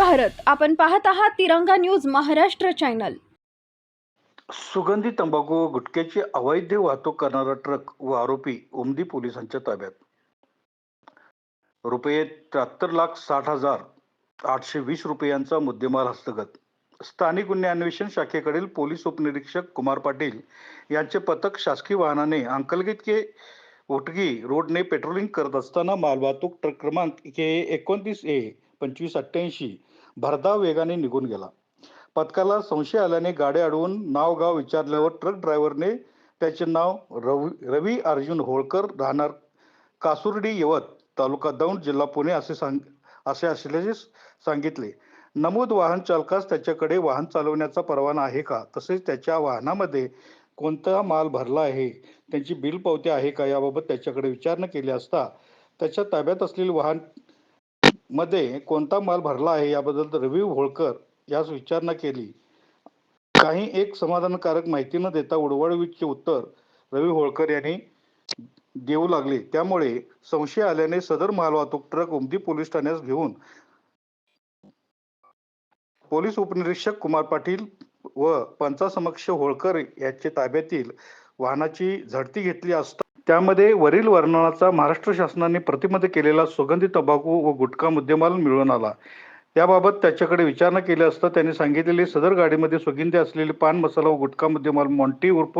भारत. आपण पाहत आहात तिरंगा न्यूज महाराष्ट्र चॅनल. सुगंधी तंबाखू व गुटख्याची अवैध वाहतूक करणारा ट्रक व आरोपी उमदी पोलिसांच्या ताब्यात. रुपये त्र्याहत्तर लाख साठ हजार आठशे वीस रुपयांचा मुद्देमाल हस्तगत. स्थानिक गुन्हे अन्वेषण शाखेकडील पोलीस उपनिरीक्षक कुमार पाटील यांचे पथक शासकीय वाहनाने अंकलगीत के ओटगी रोडने पेट्रोलिंग करत असताना मालवाहतूक ट्रक क्रमांक के एकोणतीस ए पंचवीस अठ्ठ्याऐंशी भरधाव वेगाने निघून गेला. पथकाला संशय आल्याने गाडी अडवून नाव गाव विचारल्यावर ट्रक ड्रायव्हरने त्याचे नाव रवी रवी अर्जुन होळकर राहणार कासुर्डी यवत तालुका दौंड जिल्हा पुणे असे सांग असे असल्याचे सांगितले. नमूद वाहन चालकास त्याच्याकडे वाहन चालवण्याचा परवाना आहे का? तसेच त्याच्या वाहनामध्ये कोणता माल भरला आहे? त्यांची बिल पावती आहे का? याबाबत त्याच्याकडे विचारणा केली असता त्याच्या ताब्यात असलेले वाहन मध्ये कोणता माल भरला आहे याबद्दल रवी होळकर यास विचारणा केली. काही एक समाधानकारक माहिती न देता उडवाडवीचे उत्तर रवी होळकर यांनी देऊ लागले. त्यामुळे संशय आल्याने सदर मालवाहतूक ट्रक उमदी पोलीस ठाण्यास घेऊन पोलीस उपनिरीक्षक कुमार पाटील व पंचासमक्ष होळकर याचे ताब्यातील वाहनाची झडती घेतली असता त्यामध्ये वरील वर्णनाचा महाराष्ट्र शासनाने प्रतिमध्ये केलेला सुगंधी तंबाखू व गुटखा मुद्देमाल मिळून आला. त्याबाबत त्याच्याकडे विचारणा केली असता त्यांनी सांगितलेले सदर गाडीमध्ये सुगंधी असलेले पान मसाला व गुटखा मुद्देमाल मॉन्टी उर्फ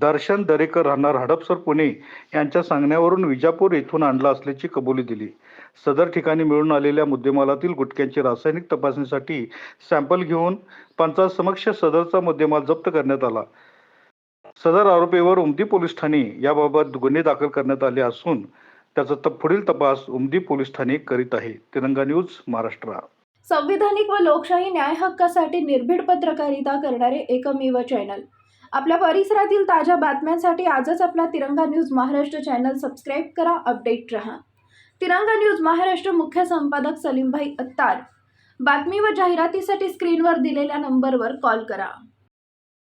दर्शन दरेकर राहणार हडपसर पुणे यांच्या सांगण्यावरून विजापूर येथून आणला असल्याची कबुली दिली. सदर ठिकाणी मिळून आलेल्या मुद्देमालातील गुटख्यांची रासायनिक तपासणीसाठी सॅम्पल घेऊन पंचासमक्ष सदरचा मुद्देमाल जप्त करण्यात आला. सदर आरोपीवर उमदी पोलीस ठाणे याबाबत गुन्हे दाखल करण्यात आले असून त्याचा तप पुढील तपास उमदी पोलीस ठाणे करीत आहे. तिरंगा न्यूज महाराष्ट्र. संविधानिक व लोकशाही न्याय हक्कासाठी निर्भीड पत्रकारिता करणारे एकमेव चॅनल. आपल्या परिसरातील ताज्या बातम्यांसाठी आजच आपला Tiranga news Maharashtra channel subscribe करा अपडेट रहा. तिरंगा न्यूज महाराष्ट्र मुख्य संपादक सलीमभाई अत्तार. बातमी व जाहिरातीसाठी स्क्रीनवर दिलेल्या नंबरवर कॉल करा.